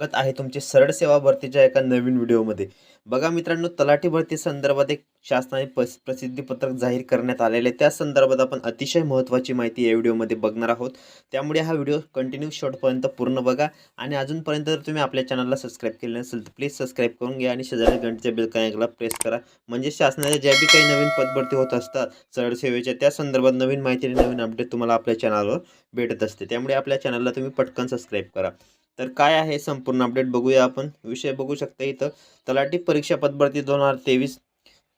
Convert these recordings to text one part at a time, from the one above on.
स्वागत आहे तुमचे सरळ सेवा भरतीच्या एका नवीन व्हिडिओमध्ये. बघा मित्रांनो तलाठी भरती संदर्भात एक शासनाने पस प्रसिद्धीपत्रक जाहीर करण्यात आलेले त्या संदर्भात आपण अतिशय महत्त्वाची माहिती या व्हिडिओमध्ये बघणार आहोत. त्यामुळे हा व्हिडिओ कंटिन्यू शॉर्टपर्यंत पूर्ण बघा आणि अजूनपर्यंत जर तुम्ही आपल्या चॅनलला सबस्क्राईब केले नसेल तर प्लीज सबस्क्राईब करून घ्या आणि शेजारी घंटेच्या बिल आयकॉनला प्रेस करा. म्हणजे शासनाच्या ज्या बी काही नवीन पदभरती होत असतात सरळ सेवेच्या त्या संदर्भात नवीन माहिती आणि नवीन अपडेट तुम्हाला आपल्या चॅनलवर भेटत असते. त्यामुळे आपल्या चॅनलला तुम्ही पटकन सबस्क्राईब करा. तर काय आहे संपूर्ण अपडेट बघूया आपण. विषय बघू शकता इथं. तलाठी परीक्षा पदभरती दोन हजार तेवीस.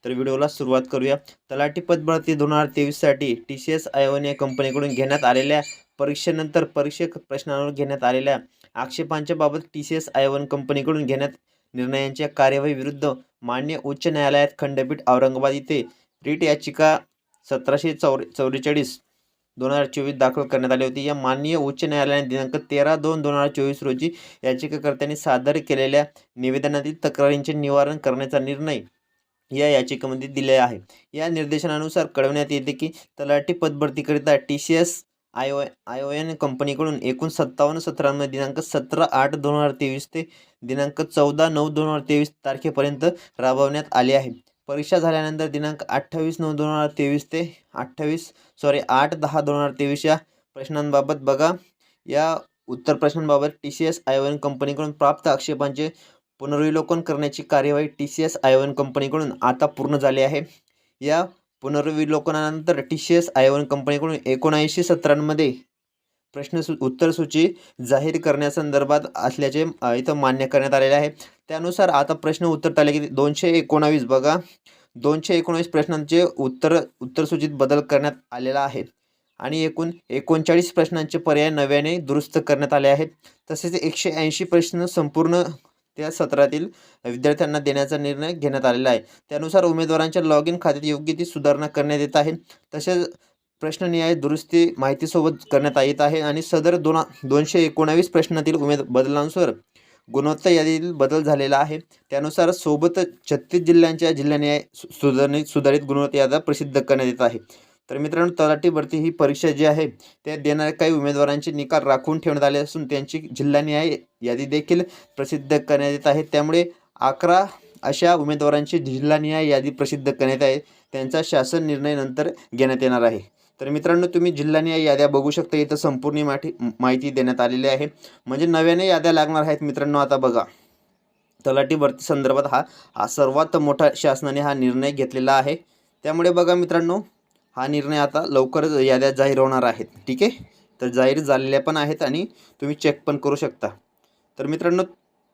तर व्हिडिओला सुरुवात करूया. तलाठी पदभरती दोन हजार तेवीससाठी टी सी एस आयोन या कंपनीकडून घेण्यात आलेल्या परीक्षेनंतर परीक्षक प्रश्नांवर घेण्यात आलेल्या आक्षेपांच्या बाबत टी सी एस आयोन कंपनीकडून घेण्यात निर्णयांच्या कार्यवाहीविरुद्ध मान्य उच्च न्यायालयात खंडपीठ औरंगाबाद इथे रीट याचिका सतराशे चौरे चौवेचाळीस दोन हजार चोवीस दाखल करण्यात आली होती. या माननीय उच्च न्यायालयाने दिनांक तेरा दोन दोन हजार चोवीस रोजी याचिकाकर्त्यांनी सादर केलेल्या निवेदनातील तक्रारींचे निवारण करण्याचा निर्णय या याचिकेमध्ये दिले आहे. या निर्देशनानुसार कळवण्यात येते की तलाठी पदभरतीकरिता T C S I O I O N कंपनीकडून एकूण सत्तावन्न सत्रांमध्ये दिनांक सतरा आठ दोन हजार तेवीस ते दिनांक चौदा नऊ दोन हजार तेवीस तारखेपर्यंत राबवण्यात आले आहे. परीक्षा झाल्यानंतर दिनांक अठ्ठावीस नऊ दोन हजार तेवीस ते अठ्ठावीस सॉरी आठ दहा दोन हजार तेवीस या प्रश्नांबाबत बघा. या उत्तर प्रश्नांबाबत टी सी एस आयोन कंपनीकडून प्राप्त आक्षेपांचे पुनर्विलोकन करण्याची कार्यवाही टी सी एस आयोन कंपनीकडून आता पूर्ण झाली आहे. या पुनर्विलोकनानंतर टी सी एस आयोन कंपनीकडून एकोणऐंशी सत्रांमध्ये प्रश्नसू उत्तरसूची जाहीर करण्यासंदर्भात असल्याचे इथं मान्य करण्यात आलेले आहे. त्यानुसार आता प्रश्न उत्तर आले की दोनशे एकोणावीस बघा. दोनशे एकोणावीस प्रश्नांचे उत्तर उत्तरसूचीत बदल करण्यात आलेला आहे. आणि एकूण एकोणचाळीस प्रश्नांचे पर्याय नव्याने दुरुस्त करण्यात आले आहेत. तसेच एकशे ऐंशी प्रश्न संपूर्ण त्या सत्रातील विद्यार्थ्यांना देण्याचा निर्णय घेण्यात आलेला आहे. त्यानुसार उमेदवारांच्या लॉग इन खात्यात योग्य ती सुधारणा करण्यात येत आहे. तसेच प्रश्ननिहाय दुरुस्ती माहितीसोबत करण्यात येत आहे. आणि सदर दोन दोनशे एकोणावीस प्रश्नातील उमेद बदलांवर गुणवत्ता यादीतील बदल झालेला आहे. त्यानुसार सोबत छत्तीस जिल्ह्यांच्या जिल्ह्याने सु- सुधारित गुणवत्ता यादी प्रसिद्ध करण्यात येत आहे. तर मित्रांनो तलाठी भरती ही परीक्षा जी आहे त्या देणाऱ्या काही उमेदवारांचे निकाल राखून ठेवण्यात आले असून त्यांची जिल्हानिहाय यादी देखील प्रसिद्ध करण्यात येत आहे. त्यामुळे अकरा अशा उमेदवारांची जिल्हानिहाय यादी प्रसिद्ध करण्यात आहे त्यांचा शासन निर्णय नंतर घेण्यात येणार आहे. तर मित्रांनो तुम्ही जिल्ह्याने या याद्या बघू शकता. इथं संपूर्ण माठी माहिती देण्यात आलेली आहे. म्हणजे नव्याने याद्या लागणार आहेत मित्रांनो आता बघा. तलाठी भरती संदर्भात हा हा सर्वात मोठा शासनाने हा निर्णय घेतलेला आहे. त्यामुळे बघा मित्रांनो हा निर्णय आता लवकरच याद्या जाहीर होणार आहेत. ठीक आहे? तर जाहीर झालेल्या पण आहेत आणि तुम्ही चेक पण करू शकता. तर मित्रांनो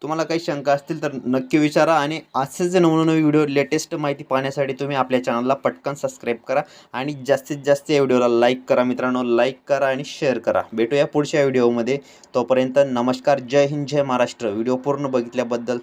तुम्हाला काही शंका असतील तर नक्की विचारा आणि असेच नवनवीन व्हिडिओ लेटेस्ट माहिती पाहण्यासाठी तुम्ही आपल्या चॅनलला पटकन सबस्क्राईब करा आणि जास्तीत जास्त या व्हिडिओला लाईक करा मित्रांनो. लाईक करा आणि शेअर करा. भेटूया पुढच्या व्हिडिओमध्ये तोपर्यंत नमस्कार. जय हिंद जय महाराष्ट्र. व्हिडिओ पूर्ण बघितल्याबद्दल